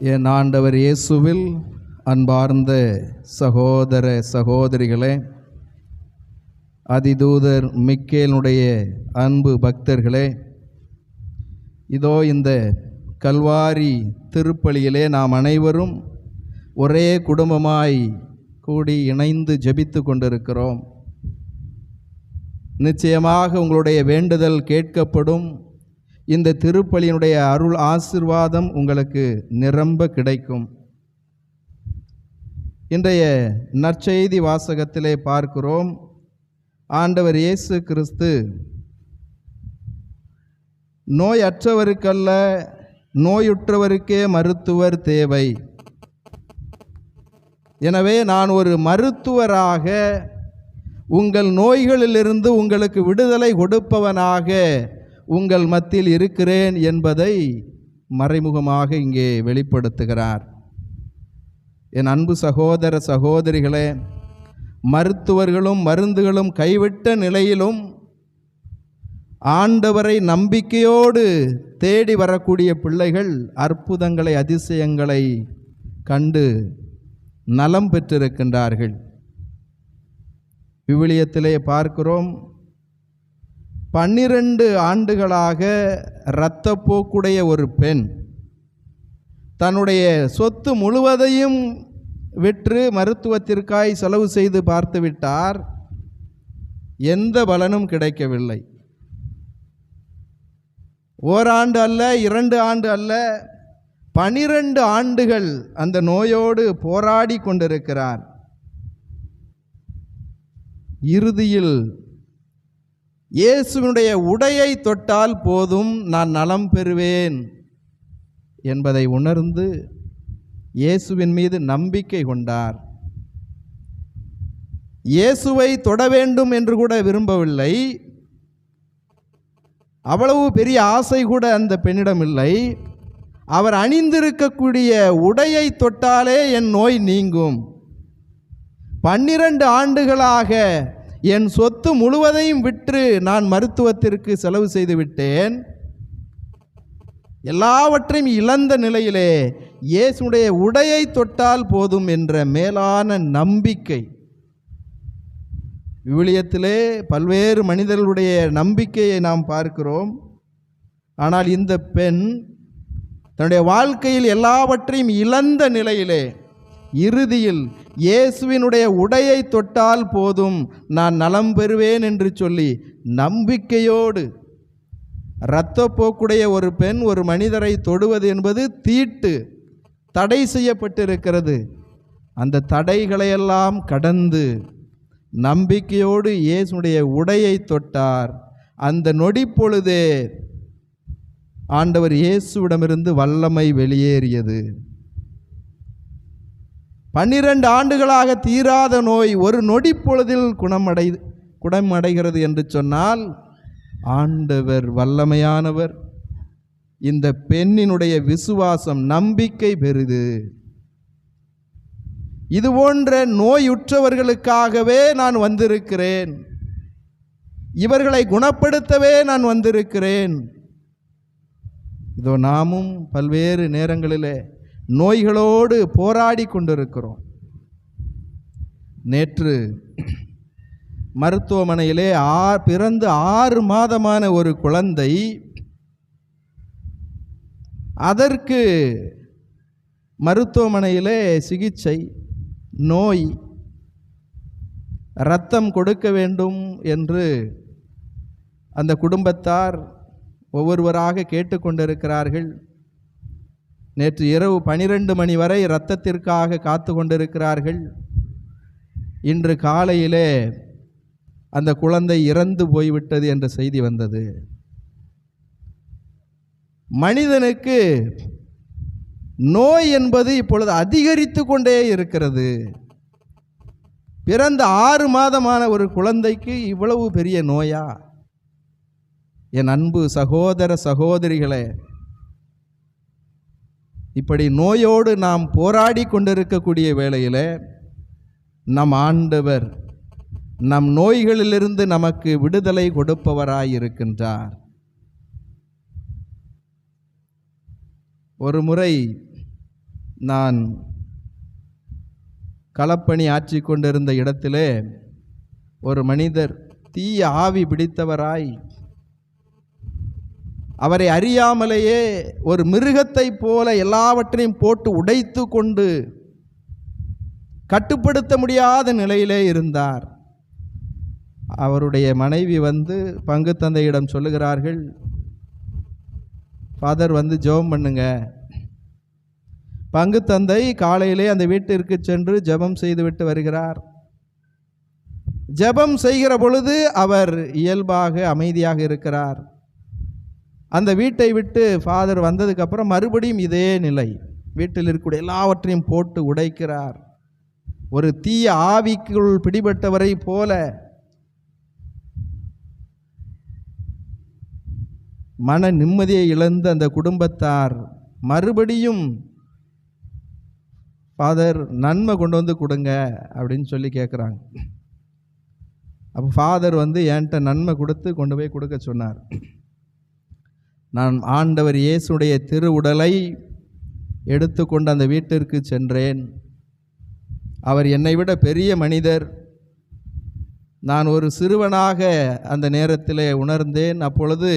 என் ஆண்டவர் இயேசுவில் அன்பார்ந்த சகோதர சகோதரிகளே அதிதூதர் மிக்கேலுடைய அன்பு பக்தர்களே இதோ இந்த கல்வாரி திருப்பலியிலே நாம் அனைவரும் ஒரே குடும்பமாய் கூடி இணைந்து ஜெபித்து கொண்டிருக்கிறோம். நிச்சயமாக உங்களுடைய வேண்டுதல் கேட்கப்படும். இந்த திருப்பலியினுடைய அருள் ஆசிர்வாதம் உங்களுக்கு நிரம்ப கிடைக்கும். இன்றைய நற்செய்தி வாசகத்திலே பார்க்கிறோம். ஆண்டவர் இயேசு கிறிஸ்து நோயற்றவருக்கல்ல நோயுற்றவருக்கே மருத்துவர் தேவை. எனவே நான் ஒரு மருத்துவராக உங்கள் நோய்களிலிருந்து உங்களுக்கு விடுதலை கொடுப்பவனாக உங்கள் மத்தியில் இருக்கிறேன் என்பதை மறைமுகமாக இங்கே வெளிப்படுத்துகிறார். என் அன்பு சகோதர சகோதரிகளே மருத்துவர்களும் மருந்துகளும் கைவிட்ட நிலையிலும் ஆண்டவரை நம்பிக்கையோடு தேடி வரக்கூடிய பிள்ளைகள் அற்புதங்களை அதிசயங்களை கண்டு நலம் பெற்றிருக்கின்றார்கள். விவிலியத்திலே பார்க்கிறோம் பன்னிரண்டு ஆண்டுகளாக இரத்தப்போக்குடைய ஒரு பெண். தன்னுடைய சொத்து முழுவதையும் விற்று மருத்துவத்திற்காய் செலவு செய்து பார்த்துவிட்டார் எந்த பலனும் கிடைக்கவில்லை. ஓராண்டு அல்ல இரண்டு ஆண்டு அல்ல பனிரெண்டு ஆண்டுகள் அந்த நோயோடு போராடி கொண்டிருக்கிறார். இறுதியில் இயேசுவினுடைய உடையை தொட்டால் போதும் நான் நலம் பெறுவேன் என்பதை உணர்ந்து இயேசுவின் மீது நம்பிக்கை கொண்டார். இயேசுவை தொட வேண்டும் என்று கூட விரும்பவில்லை. அவ்வளவு பெரிய ஆசை கூட அந்த பெண்ணிடம் இல்லை. அவர் அணிந்திருக்கக்கூடிய உடையை தொட்டாலே என் நோய் நீங்கும். பன்னிரண்டு ஆண்டுகளாக என் சொத்து முழுவதையும் விற்று நான் மருத்துவத்திற்கு செலவு செய்து விட்டேன். எல்லாவற்றையும் இழந்த நிலையிலே இயேசுடைய உடையை தொட்டால் போதும் என்ற மேலான நம்பிக்கை. விவிலியத்திலே பல்வேறு மனிதர்களுடைய நம்பிக்கையை நாம் பார்க்கிறோம். ஆனால் இந்த பெண் தன்னுடைய வாழ்க்கையில் எல்லாவற்றையும் இழந்த நிலையிலே இறுதியில் இயேசுவினுடைய உடையை தொட்டால் போதும் நான் நலம் பெறுவேன் என்று சொல்லி நம்பிக்கையோடு இரத்தப்போக்குடைய ஒரு பெண் ஒரு மனிதரை தொடுவது என்பது தீட்டு தடை செய்யப்பட்டிருக்கிறது. அந்த தடைகளையெல்லாம் கடந்து நம்பிக்கையோடு இயேசுடைய உடையை தொட்டார். அந்த நொடி பொழுதே ஆண்டவர் இயேசுவிடமிருந்து வல்லமை வெளியேறியது. பன்னிரண்டு ஆண்டுகளாக தீராத நோய் ஒரு நொடி பொழுதில் குணமடை குணமடைகிறது என்று சொன்னால் ஆண்டவர் வல்லமையானவர். இந்த பெண்ணினுடைய விசுவாசம் நம்பிக்கை பெரிது. இது போன்ற நோயுற்றவர்களுக்காகவே நான் வந்திருக்கிறேன். இவர்களை குணப்படுத்தவே நான் வந்திருக்கிறேன். இதோ நாமும் பல்வேறு நேரங்களிலே நோய்களோடு போராடி கொண்டிருக்கிறோம். நேற்று மருத்துவமனையிலே ஆ பிறந்து ஆறு மாதமான ஒரு குழந்தை அதற்கு மருத்துவமனையிலே சிகிச்சை நோய் ரத்தம் கொடுக்க வேண்டும் என்று அந்த குடும்பத்தார் ஒவ்வொருவராக கேட்டுக்கொண்டிருக்கிறார்கள். நேற்று இரவு பனிரெண்டு மணி வரை இரத்தத்திற்காக காத்து கொண்டிருக்கிறார்கள். இன்று காலையிலே அந்த குழந்தை இறந்து போய்விட்டது என்ற செய்தி வந்தது. மனிதனுக்கு நோய் என்பது இப்பொழுது அதிகரித்து கொண்டே இருக்கிறது. பிறந்த ஆறு மாதமான ஒரு குழந்தைக்கு இவ்வளவு பெரிய நோயா? என் அன்பு சகோதர சகோதரிகளே இப்படி நோயோடு நாம் போராடி கொண்டிருக்கக்கூடிய வேளையில் நம் ஆண்டவர் நம் நோய்களிலிருந்து நமக்கு விடுதலை கொடுப்பவராயிருக்கின்றார். ஒரு முறை நான் களப்பணி ஆற்றி கொண்டிருந்த இடத்திலே ஒரு மனிதர் தீய ஆவி பிடித்தவராய் அவரை அறியாமலேயே ஒரு மிருகத்தைப் போல எல்லாவற்றையும் போட்டு உடைத்து கொண்டு கட்டுப்படுத்த முடியாத நிலையிலே இருந்தார். அவருடைய மனைவி வந்து பங்கு தந்தையிடம் சொல்லுகிறார்கள் ஃபாதர் வந்து ஜெபம் பண்ணுங்க. பங்கு தந்தை காலையிலே அந்த வீட்டிற்கு சென்று ஜெபம் செய்துவிட்டு வருகிறார். ஜெபம் செய்கிற பொழுது அவர் இயல்பாக அமைதியாக இருக்கிறார். அந்த வீட்டை விட்டு ஃபாதர் வந்ததுக்கப்புறம் மறுபடியும் இதே நிலை. வீட்டில் இருக்கக்கூடிய எல்லாவற்றையும் போட்டு உடைக்கிறார். ஒரு தீய ஆவிக்குள் பிடிபட்டவரை போல மன நிம்மதியை இழந்த அந்த குடும்பத்தார் மறுபடியும் ஃபாதர் நன்மை கொண்டு வந்து கொடுங்க அப்படின்னு சொல்லி கேட்குறாங்க அப்போ ஃபாதர் வந்து என்கிட்ட நன்மை கொடுத்து கொண்டு போய் கொடுக்க சொன்னார். நான் ஆண்டவர் இயேசுடைய திரு உடலை எடுத்துக்கொண்டு அந்த வீட்டிற்கு சென்றேன். அவர் என்னை விட பெரிய மனிதர். நான் ஒரு சிறுவனாக அந்த நேரத்திலே உணர்ந்தேன். அப்பொழுது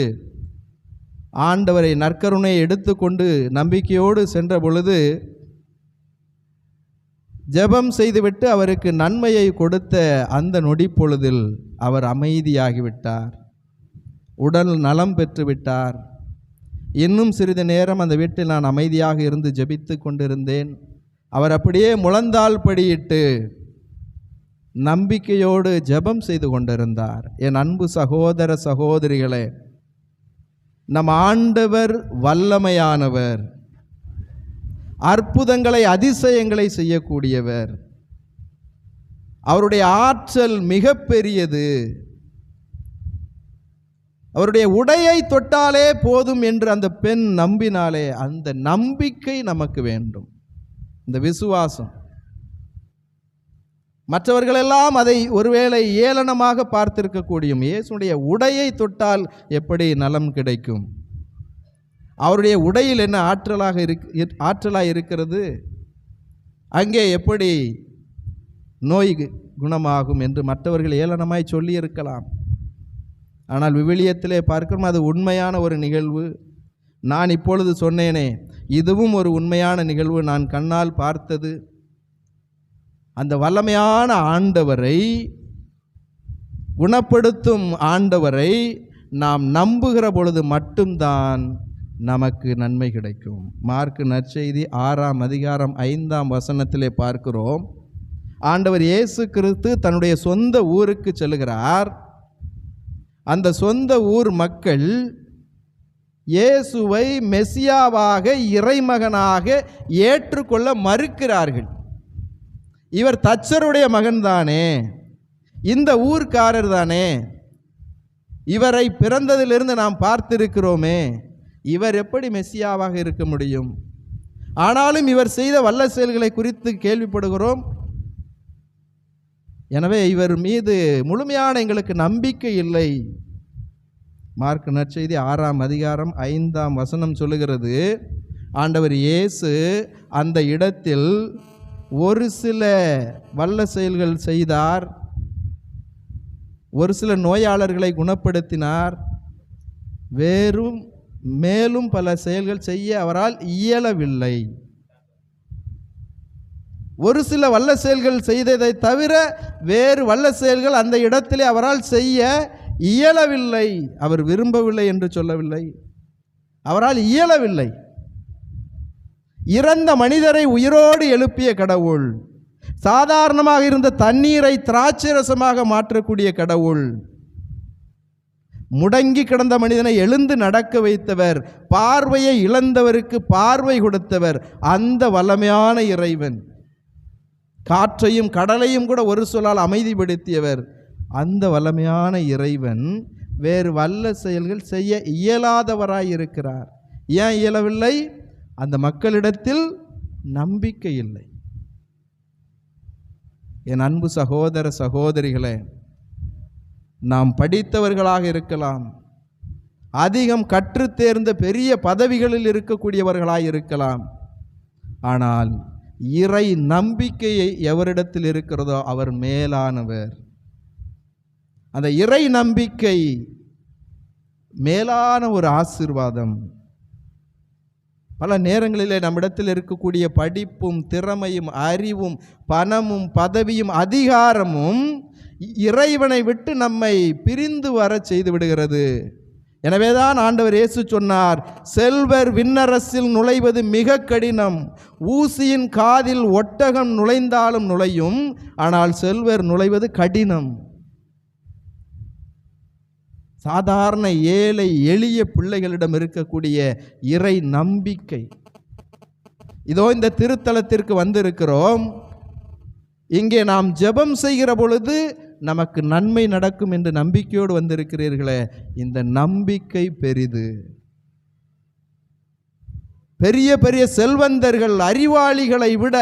ஆண்டவரை நற்கருணை எடுத்துக்கொண்டு நம்பிக்கையோடு சென்ற பொழுது ஜெபம் செய்துவிட்டு அவருக்கு நன்மையை கொடுத்த அந்த நொடிப்பொழுதில் அவர் அமைதியாகிவிட்டார். உடல் நலம் பெற்றுவிட்டார். இன்னும் சிறிது நேரம் அந்த வீட்டில் நான் அமைதியாக இருந்து ஜெபித்து கொண்டிருந்தேன். அவர் அப்படியே முழந்தால் படியிட்டு நம்பிக்கையோடு ஜெபம் செய்து கொண்டிருந்தார். என் அன்பு சகோதர சகோதரிகளே நம் ஆண்டவர் வல்லமையானவர். அற்புதங்களை அதிசயங்களை செய்யக்கூடியவர். அவருடைய ஆற்றல் மிக பெரியது அவருடைய உடையை தொட்டாலே போதும் என்று அந்த பெண் நம்பினாலே அந்த நம்பிக்கை நமக்கு வேண்டும். இந்த விசுவாசம். மற்றவர்களெல்லாம் அதை ஒருவேளை ஏளனமாக பார்த்திருக்கக்கூடியும். இயேசுடைய உடையை தொட்டால் எப்படி நலம் கிடைக்கும்? அவருடைய உடையில் என்ன ஆற்றலாக இருக் ஆற்றலாக இருக்கிறது? அங்கே எப்படி நோய் குணமாகும் என்று மற்றவர்கள் ஏளனமாய் சொல்லியிருக்கலாம். ஆனால் விவிலியத்திலே பார்க்கிறோம் அது உண்மையான ஒரு நிகழ்வு. நான் இப்பொழுது சொன்னேனே இதுவும் ஒரு உண்மையான நிகழ்வு. நான் கண்ணால் பார்த்தது. அந்த வல்லமையான ஆண்டவரை குணப்படுத்தும் ஆண்டவரை நாம் நம்புகிற பொழுது மட்டும்தான் நமக்கு நன்மை கிடைக்கும். மார்க்கு நற்செய்தி ஆறாம் அதிகாரம் ஐந்தாம் வசனத்திலே பார்க்கிறோம். ஆண்டவர் இயேசு கிறிஸ்து தன்னுடைய சொந்த ஊருக்கு செல்கிறார் அந்த சொந்த ஊர் மக்கள் இயேசுவை மெசியாவாக இறைமகனாக ஏற்றுக்கொள்ள மறுக்கிறார்கள். இவர் தச்சருடைய மகன்தானே. இந்த ஊர்க்காரர் தானே. இவரை பிறந்ததிலிருந்து நாம் பார்த்திருக்கிறோமே. இவர் எப்படி மெஸ்ஸியாவாக இருக்க முடியும்? ஆனாலும் இவர் செய்த வல்ல செயல்களை குறித்து கேள்விப்படுகிறோம். எனவே இவர் மீது முழுமையான எங்களுக்கு நம்பிக்கை இல்லை. மார்க் நற்செய்தி ஆறாம் அதிகாரம் ஐந்தாம் வசனம் சொல்லுகிறது ஆண்டவர் இயேசு அந்த இடத்தில் ஒரு சில வல்ல செயல்கள் செய்தார். ஒரு சில நோயாளர்களை குணப்படுத்தினார். வேறும் மேலும் பல செயல்கள் செய்ய அவரால் இயலவில்லை. ஒரு சில வல்ல செயல்கள் செய்ததை தவிர வேறு வல்ல செயல்கள் அந்த இடத்திலே அவரால் செய்ய இயலவில்லை. அவர் விரும்பவில்லை என்று சொல்லவில்லை. அவரால் இயலவில்லை. இறந்த மனிதரை உயிரோடு எழுப்பிய கடவுள் சாதாரணமாக இருந்த தண்ணீரை திராட்சை ரசமாக மாற்றக்கூடிய கடவுள் முடங்கி கிடந்த மனிதனை எழுந்து நடக்க வைத்தவர் பார்வையை இழந்தவருக்கு பார்வை கொடுத்தவர் அந்த வல்லமையான இறைவன். காற்றையும் கடலையும் கூட ஒரு சொல்லால் அமைதிப்படுத்தியவர். அந்த வல்லமையான இறைவன் வேறு வல்ல செயல்கள் செய்ய இயலாதவராய் இருக்கிறார். ஏன் இயலவில்லை? அந்த மக்களிடத்தில் நம்பிக்கை இல்லை. என் அன்பு சகோதர சகோதரிகளே நாம் படித்தவர்களாக இருக்கலாம். அதிகம் கற்றுத்தேர்ந்த பெரிய பதவிகளில் இருக்கக்கூடியவர்களாக இருக்கலாம். ஆனால் இறை நம்பிக்கையை எவரிடத்தில் இருக்கிறதோ அவர் மேலானவர். அந்த இறை நம்பிக்கை மேலான ஒரு ஆசீர்வாதம். பல நேரங்களிலே நம்மிடத்தில் இருக்கக்கூடிய படிப்பும் திறமையும் அறிவும் பணமும் பதவியும் அதிகாரமும் இறைவனை விட்டு நம்மை பிரிந்து வர செய்து விடுகிறது. எனவேதான் ஆண்டவர் இயேசு சொன்னார் செல்வர் விண்ணரசில் நுழைவது மிக கடினம். ஊசியின் காதில் ஒட்டகம் நுழைந்தாலும் நுழையும் ஆனால் செல்வர் நுழைவது கடினம். சாதாரண ஏழை எளிய பிள்ளைகளிடம் இருக்கக்கூடிய இறை நம்பிக்கை. இதோ இந்த திருத்தலத்திற்கு வந்திருக்கிறோம். இங்கே நாம் ஜெபம் செய்கிற பொழுது நமக்கு நன்மை நடக்கும் என்று நம்பிக்கையோடு வந்திருக்கிறீர்களே இந்த நம்பிக்கை பெரிது. பெரிய பெரிய செல்வந்தர்கள் அறிவாளிகளை விட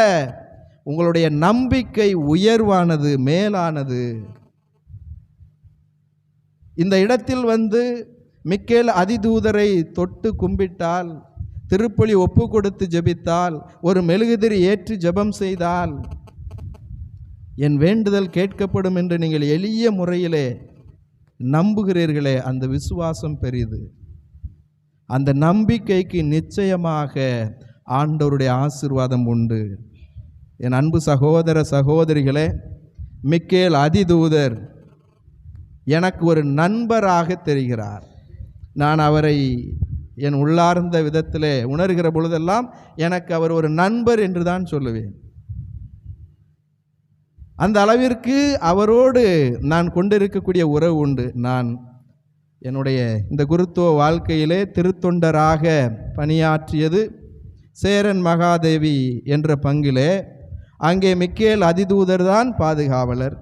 உங்களுடைய நம்பிக்கை உயர்வானது மேலானது. இந்த இடத்தில் வந்து மிக்கேல் அதிதூதரை தொட்டு கும்பிட்டால் திருப்பலி ஒப்பு கொடுத்து ஜெபித்தால் ஒரு மெழுகுதிரி ஏற்றி ஜெபம் செய்தால் என் வேண்டுதல் கேட்கப்படும் என்று நீங்கள் எளிய முறையிலே நம்புகிறீர்களே அந்த விசுவாசம் பெரிது. அந்த நம்பிக்கைக்கு நிச்சயமாக ஆண்டவருடைய ஆசீர்வாதம் உண்டு. என் அன்பு சகோதர சகோதரிகளே மிக்கேல் அதிதூதர் எனக்கு ஒரு நண்பராக தெரிகிறார். நான் அவரை என் உள்ளார்ந்த விதத்திலே உணர்கிற பொழுதெல்லாம் எனக்கு அவர் ஒரு நண்பர் என்று தான் சொல்லுவேன். அந்த அளவிற்கு அவரோடு நான் கொண்டிருக்கக்கூடிய உறவு உண்டு. நான் என்னுடைய இந்த குருத்துவ வாழ்க்கையிலே திருத்தொண்டராக பணியாற்றியது சேரன் மகாதேவி என்ற பங்கிலே. அங்கே மிக்கேல் அதிதூதர் தான் பாதுகாவலர்.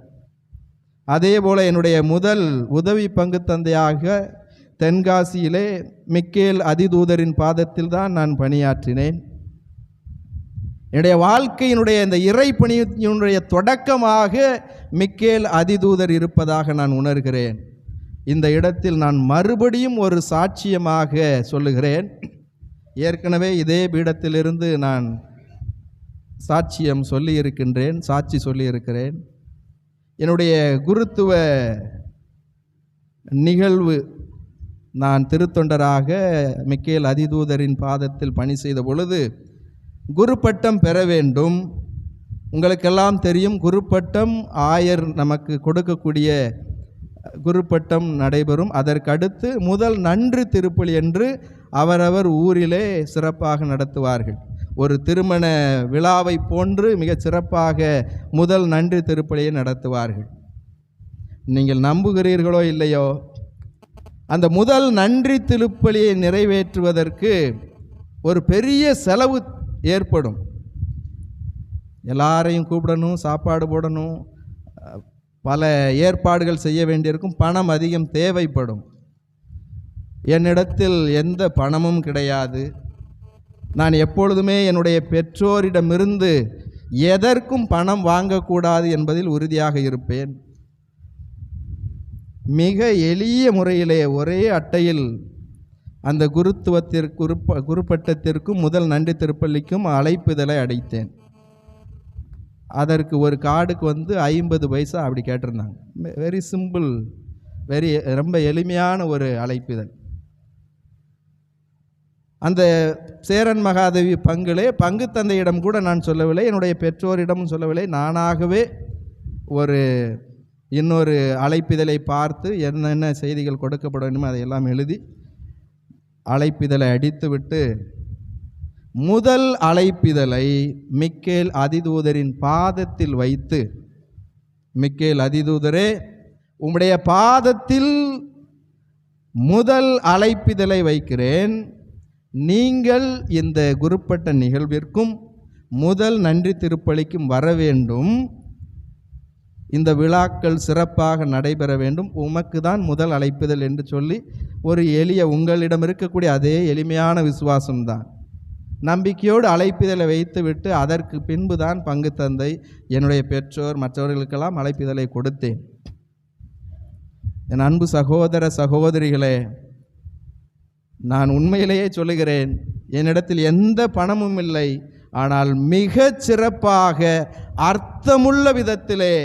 அதே போல் என்னுடைய முதல் உதவி பங்கு தந்தையாக தென்காசியிலே மிக்கேல் அதிதூதரின் பாதத்தில் தான் நான் பணியாற்றினேன். என்னுடைய வாழ்க்கையினுடைய இந்த இறைப்பணியினுடைய தொடக்கமாக மிக்கேல் அதிதூதர் இருப்பதாக நான் உணர்கிறேன். இந்த இடத்தில் நான் மறுபடியும் ஒரு சாட்சியமாக சொல்லுகிறேன். ஏற்கனவே இதே பீடத்திலிருந்து நான் சாட்சியம் சொல்லியிருக்கின்றேன் சாட்சி சொல்லியிருக்கிறேன். என்னுடைய குருத்துவ நிகழ்வு நான் திருத்தொண்டராக மிக்கேல் அதிதூதரின் பாதத்தில் பணி செய்த பொழுது குருப்பட்டம் பெற வேண்டும். உங்களுக்கெல்லாம் தெரியும் குருப்பட்டம் ஆயர் நமக்கு கொடுக்கக்கூடிய குருப்பட்டம் நடைபெறும். அதற்கடுத்து முதல் நன்று திருப்பலி என்று அவரவர் ஊரிலே சிறப்பாக நடத்துவார்கள். ஒரு திருமண விழாவை போன்று மிகச் சிறப்பாக முதல் நன்றி திருப்பலியை நடத்துவார்கள். நீங்கள் நம்புகிறீர்களோ இல்லையோ அந்த முதல் நன்றி திருப்பலியை நிறைவேற்றுவதற்கு ஒரு பெரிய செலவு ஏற்படும். எல்லாரையும் கூப்பிடணும் சாப்பாடு போடணும் பல ஏற்பாடுகள் செய்ய வேண்டியிருக்கும் பணம் அதிகம் தேவைப்படும். என்னிடத்தில் எந்த பணமும் கிடையாது. நான் எப்பொழுதுமே என்னுடைய பெற்றோரிடமிருந்து எதற்கும் பணம் வாங்கக்கூடாது என்பதில் உறுதியாக இருப்பேன். மிக எளிய முறையிலே ஒரே அட்டையில் அந்த குருத்துவத்திற்கு குருப்ப குருப்பட்டத்திற்கும் முதல் நன்றி திருப்பள்ளிக்கும் அழைப்புதலை அடைத்தேன். அதற்கு ஒரு கார்டுக்கு வந்து ஐம்பது பைசா அப்படி கேட்டிருந்தாங்க. வெரி சிம்பிள் வெரி ரொம்ப எளிமையான ஒரு அழைப்புதல் அந்த சேரன் மகாதேவி பங்கிலே பங்கு தந்தையிடம் கூட நான் சொல்லவில்லை என்னுடைய பெற்றோரிடமும் சொல்லவில்லை நானாகவே ஒரு இன்னொரு அழைப்பிதழை பார்த்து என்னென்ன செய்திகள் கொடுக்கப்பட வேண்டுமோ அதையெல்லாம் எழுதி அழைப்பிதழை அடித்துவிட்டு முதல் அழைப்பிதழை மிக்கேல் அதிதூதரின் பாதத்தில் வைத்து மிக்கேல் அதிதூதரே உம்முடைய பாதத்தில் முதல் அழைப்பிதழை வைக்கிறேன். நீங்கள் இந்த குருப்பட்ட நிகழ்விற்கும் முதல் நன்றி திருப்பலிக்கும் வர வேண்டும். இந்த விழாக்கள் சிறப்பாக நடைபெற வேண்டும். உமக்கு தான் முதல் அழைப்புதல் என்று சொல்லி ஒரு எளிய உங்களிடம் இருக்கக்கூடிய அதே எளிமையான விசுவாசம்தான். நம்பிக்கையோடு அழைப்பிதழை வைத்துவிட்டு அதற்கு பின்பு தான் பங்கு தந்தை என்னுடைய பெற்றோர் மற்றவர்களுக்கெல்லாம் அழைப்பிதழை கொடுத்தேன். என் அன்பு சகோதர சகோதரிகளே நான் உண்மையிலேயே சொல்லுகிறேன் என்னிடத்தில் எந்த பணமும் இல்லை. ஆனால் மிகச் சிறப்பாக அர்த்தமுள்ள விதத்திலே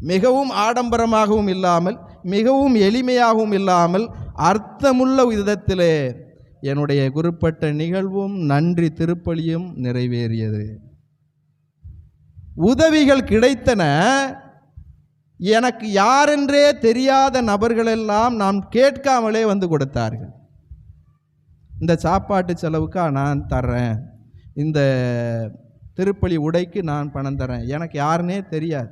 மிகவும் ஆடம்பரமாகவும் இல்லாமல் மிகவும் எளிமையாகவும் இல்லாமல் அர்த்தமுள்ள விதத்திலே என்னுடைய குறிப்பிட்ட நிகழ்வும் நன்றி திருப்பலியும் நிறைவேறியது. உதவிகள் கிடைத்தன. எனக்கு யாரென்றே தெரியாத நபர்களெல்லாம் நாம் கேட்காமலே வந்து கொடுத்தார்கள். இந்த சாப்பாட்டு செலவுக்கா நான் தர்றேன். இந்த திருப்பலி உடைக்கு நான் பணம் தரேன் எனக்கு யாருன்னே தெரியாது.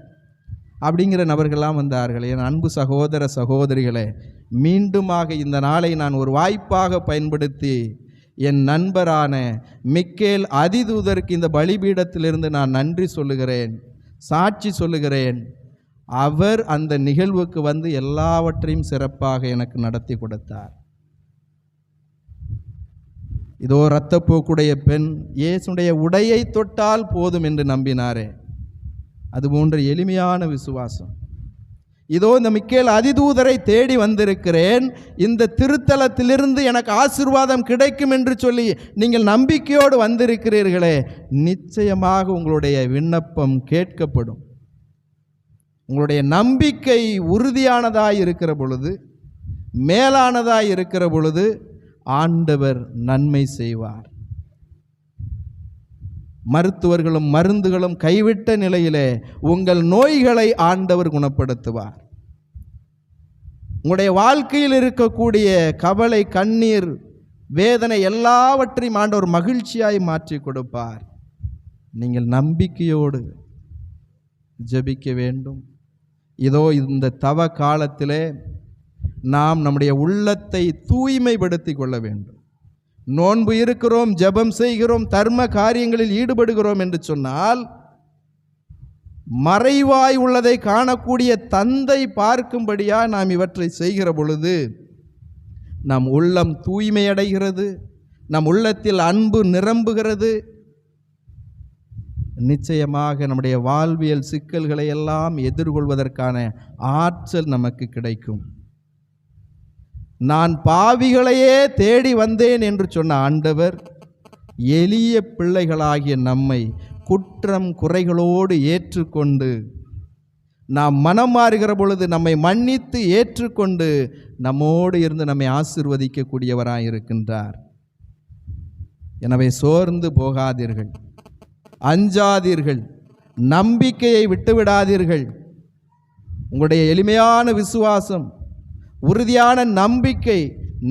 அப்படிங்கிற நபர்கள்லாம் வந்தார்கள் என் அன்பு சகோதர சகோதரிகளே மீண்டுமாக இந்த நாளை நான் ஒரு வாய்ப்பாக பயன்படுத்தி என் நண்பரான மிக்கேல் அதிதூதருக்கு இந்த பலிபீடத்திலிருந்து நான் நன்றி சொல்லுகிறேன் சாட்சி சொல்லுகிறேன். அவர் அந்த நிகழ்வுக்கு வந்து எல்லாவற்றையும் சிறப்பாக எனக்கு நடத்தி கொடுத்தார். இதோ இரத்தப்போக்குடைய பெண் இயேசுடைய உடையை தொட்டால் போதும் என்று நம்பினாரே. அது போன்ற எளிமையான விசுவாசம். இதோ இந்த மிக்கேல் அதிதூதரை தேடி வந்திருக்கிறேன். இந்த திருத்தலத்திலிருந்து எனக்கு ஆசிர்வாதம் கிடைக்கும் என்று சொல்லி நீங்கள் நம்பிக்கையோடு வந்திருக்கிறீர்களே நிச்சயமாக உங்களுடைய விண்ணப்பம் கேட்கப்படும். உங்களுடைய நம்பிக்கை உறுதியானதாய் இருக்கிற பொழுது மேலானதாய் இருக்கிற பொழுது ஆண்டவர் நன்மை செய்வார். மருத்துவர்களும் மருந்துகளும் கைவிட்ட நிலையிலே உங்கள் நோய்களை ஆண்டவர் குணப்படுத்துவார். உங்களுடைய வாழ்க்கையில் இருக்கக்கூடிய கவலை கண்ணீர் வேதனை எல்லாவற்றையும் ஆண்டவர் மகிழ்ச்சியாய் மாற்றி கொடுப்பார். நீங்கள் நம்பிக்கையோடு ஜெபிக்க வேண்டும். இதோ இந்த தவ காலத்திலே நாம் நம்முடைய உள்ளத்தை தூய்மைப்படுத்திக் கொள்ள வேண்டும். நோன்பு இருக்கிறோம் ஜெபம் செய்கிறோம் தர்ம காரியங்களில் ஈடுபடுகிறோம் என்று சொன்னால் மறைவாய் உள்ளதை காணக்கூடிய தந்தை பார்க்கும்படியாக நாம் இவற்றை செய்கிற பொழுது நம் உள்ளம் தூய்மையடைகிறது நம் உள்ளத்தில் அன்பு நிரம்புகிறது. நிச்சயமாக நம்முடைய வாழ்வியல் சிக்கல்களை எல்லாம் எதிர்கொள்வதற்கான ஆற்றல் நமக்கு கிடைக்கும். நான் பாவிகளையே தேடி வந்தேன் என்று சொன்ன ஆண்டவர் எளிய பிள்ளைகளாகிய நம்மை குற்றம் குறைகளோடு ஏற்றுக்கொண்டு நாம் மனம் மாறுகிற பொழுது நம்மை மன்னித்து ஏற்றுக்கொண்டு நம்மோடு இருந்து நம்மை ஆசிர்வதிக்கக்கூடியவராக இருக்கின்றார் எனவே சோர்ந்து போகாதீர்கள். அஞ்சாதீர்கள். நம்பிக்கையை விட்டுவிடாதீர்கள். உங்களுடைய எளிமையான விசுவாசம் உறுதியான நம்பிக்கை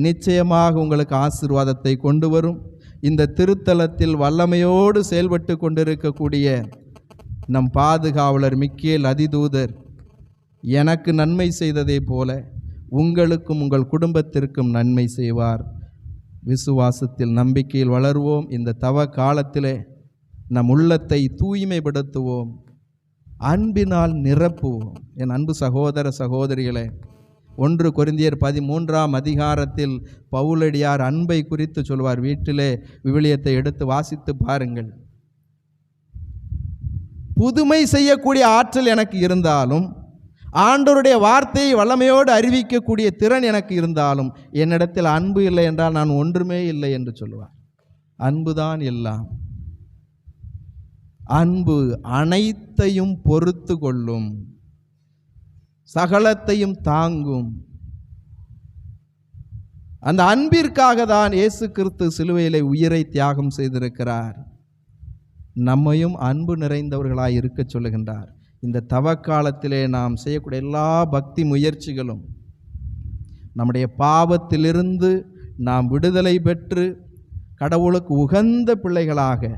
நிச்சயமாக உங்களுக்கு ஆசீர்வாதத்தை கொண்டு வரும். இந்த திருத்தலத்தில் வல்லமையோடு செயல்பட்டு கொண்டிருக்கக்கூடிய நம் பாதுகாவலர் மிக்கேல் அதிதூதர் எனக்கு நன்மை செய்ததே போல உங்களுக்கும் உங்கள் குடும்பத்திற்கும் நன்மை செய்வார். விசுவாசத்தில் நம்பிக்கையில் வளருவோம். இந்த தவ காலத்திலே நம் உள்ளத்தை தூய்மைப்படுத்துவோம். அன்பினால் நிரப்புவோம். என் அன்பு சகோதர சகோதரிகளே ஒன்று கொரிந்தியர் பதிமூன்றாம் அதிகாரத்தில் பவுலடியார் அன்பை குறித்து சொல்வார். வீட்டிலே விவிலியத்தை எடுத்து வாசித்து பாருங்கள். புதுமை செய்யக்கூடிய ஆற்றல் எனக்கு இருந்தாலும் ஆண்டோருடைய வார்த்தையை வல்லமையோடு அறிவிக்கக்கூடிய திறன் எனக்கு இருந்தாலும் என்னிடத்தில் அன்பு இல்லை என்றால் நான் ஒன்றுமே இல்லை என்று சொல்லுவார் அன்புதான் எல்லாம். அன்பு அனைத்தையும் பொறுத்து கொள்ளும் சகலத்தையும் தாங்கும். அந்த அன்பிற்காக தான் இயேசு கிறிஸ்து சிலுவையிலே உயிரை தியாகம் செய்திருக்கிறார். நம்மையும் அன்பு நிறைந்தவர்களாய் இருக்கச் சொல்லுகின்றார். இந்த தவக்காலத்திலே நாம் செய்யக்கூடிய எல்லா பக்தி முயற்சிகளும் நம்முடைய பாவத்திலிருந்து நாம் விடுதலை பெற்று கடவுளுக்கு உகந்த பிள்ளைகளாக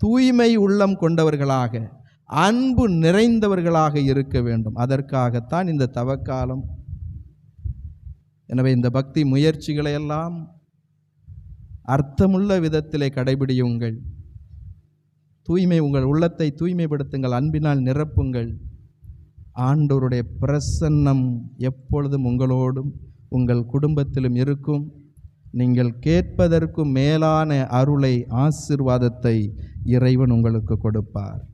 தூய்மை உள்ளம் கொண்டவர்களாக அன்பு நிறைந்தவர்களாக இருக்க வேண்டும். அதற்காகத்தான் இந்த தவக்காலம். எனவே இந்த பக்தி முயற்சிகளை எல்லாம் அர்த்தமுள்ள விதத்திலே கடைபிடியுங்கள். தூய்மை உங்கள் உள்ளத்தை தூய்மைப்படுத்துங்கள். அன்பினால் நிரப்புங்கள். ஆண்டோருடைய பிரசன்னம் எப்பொழுதும் உங்களோடும் உங்கள் குடும்பத்திலும் இருக்கும். நீங்கள் கேட்பதற்கும் மேலான அருளை ஆசிர்வாதத்தை இறைவன் உங்களுக்கு கொடுப்பார்.